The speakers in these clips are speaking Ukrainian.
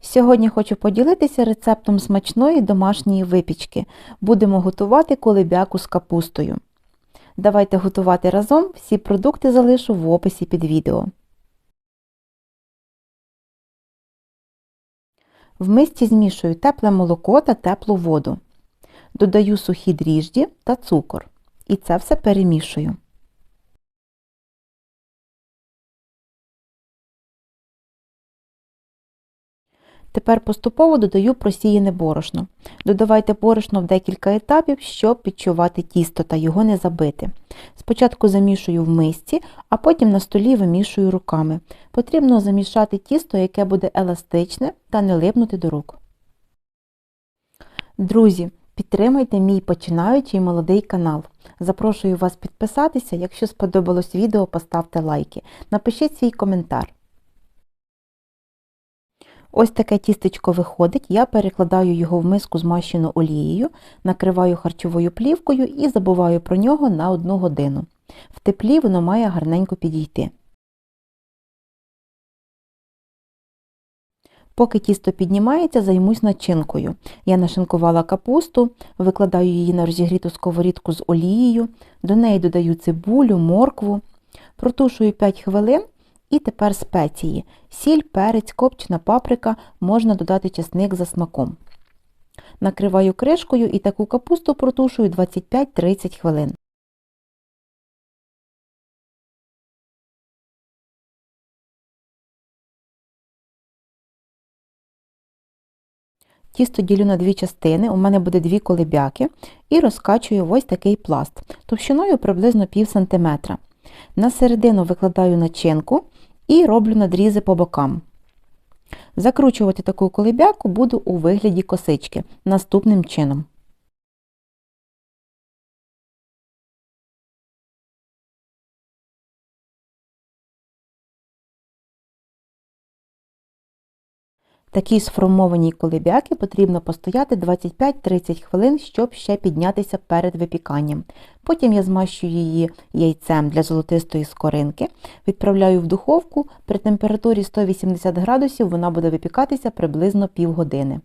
Сьогодні хочу поділитися рецептом смачної домашньої випічки. Будемо готувати колебяку з капустою. Давайте готувати разом, всі продукти залишу в описі під відео. В мисці змішую тепле молоко та теплу воду. Додаю сухі дріжджі та цукор. І це все перемішую. Тепер поступово додаю просіяне борошно. Додавайте борошно в декілька етапів, щоб відчувати тісто та його не забити. Спочатку замішую в мисці, а потім на столі вимішую руками. Потрібно замішати тісто, яке буде еластичне та не липнути до рук. Друзі, підтримайте мій починаючий молодий канал. Запрошую вас підписатися. Якщо сподобалось відео, поставте лайки. Напишіть свій коментар. Ось таке тістечко виходить, я перекладаю його в миску змащену олією, накриваю харчовою плівкою і забуваю про нього на одну годину. В теплі воно має гарненько підійти. Поки тісто піднімається, займусь начинкою. Я нашинкувала капусту, викладаю її на розігріту сковорідку з олією, до неї додаю цибулю, моркву, протушую 5 хвилин і тепер спеції. Сіль, перець, копчена паприка, можна додати чесник за смаком. Накриваю кришкою і таку капусту протушую 25-30 хвилин. Тісто ділю на дві частини, у мене буде дві колебяки, і розкачую ось такий пласт, товщиною приблизно пів сантиметра. На середину викладаю начинку і роблю надрізи по бокам. Закручувати таку колебяку буду у вигляді косички наступним чином. Такій сформованій колебяки потрібно постояти 25-30 хвилин, щоб ще піднятися перед випіканням. Потім я змащую її яйцем для золотистої скоринки, відправляю в духовку, при температурі 180 градусів вона буде випікатися приблизно півгодини.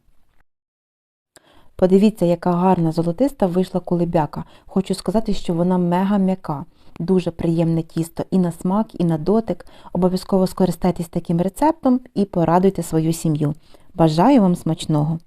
Подивіться, яка гарна золотиста вийшла кулебяка. Хочу сказати, що вона мега м'яка. Дуже приємне тісто і на смак, і на дотик. Обов'язково скористайтесь таким рецептом і порадуйте свою сім'ю. Бажаю вам смачного!